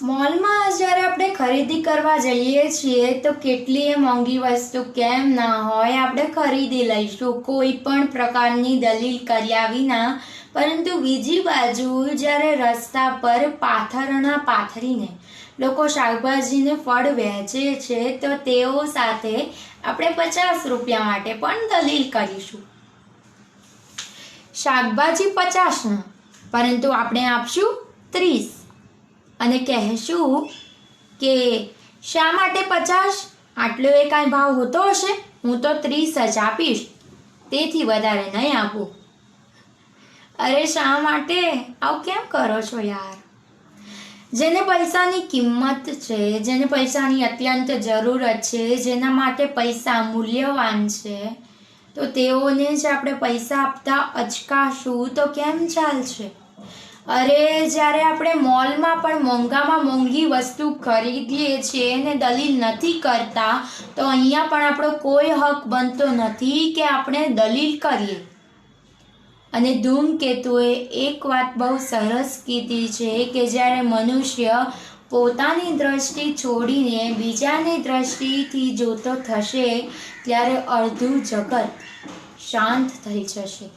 મોલમાં જ્યારે આપણે ખરીદી કરવા જઈએ છીએ તો કેટલીય મોંઘી વસ્તુ કેમ ના હોય આપણે ખરીદી લઈશું. કોઈ પણ પ્રકારની દલીલ કર્યા વિના, પરંતુ બીજી બાજુ જ્યારે રસ્તા પર પાથરણા પાથરીને લોકો શાકભાજીને ફળ વહેંચે છે, તો તેઓ સાથે આપણે પચાસ રૂપિયા માટે પણ દલીલ કરીશું. શાકભાજી પચાસના. પરંતુ આપણે આપશું ત્રીસ. અને કહેશું કે શા માટે પચાસ? આટલો એ કાંઈ ભાવ હોતો હશે? હું તો ત્રીસ જ આપીશ. તેથી વધારે નહીં આપું. અરે શા માટે? આવું કેમ કરો છો યાર? જેને પૈસાની કિંમત છે, જેને પૈસાની અત્યંત જરૂરત છે, જેના માટે પૈસા મૂલ્યવાન છે તો તેઓને જ આપણે પૈસા આપતા અચકાશું. તો કેમ ચાલશે? અરે, જ્યારે આપણે મોલમાં પણ મોંઘામાં મોંઘી વસ્તુ ખરીદીએ છીએ ને દલીલ નથી કરતા, તો અહીંયા પણ આપણો કોઈ હક બનતો નથી કે આપણે દલીલ કરીએ. અને ધૂમકેતુએ એક વાત બહુ સરસ કીધી છે કે જ્યારે મનુષ્ય પોતાની દ્રષ્ટિ છોડીને બીજાની દ્રષ્ટિથી જોતો થશે ત્યારે અડધું જગત શાંત થઈ જશે.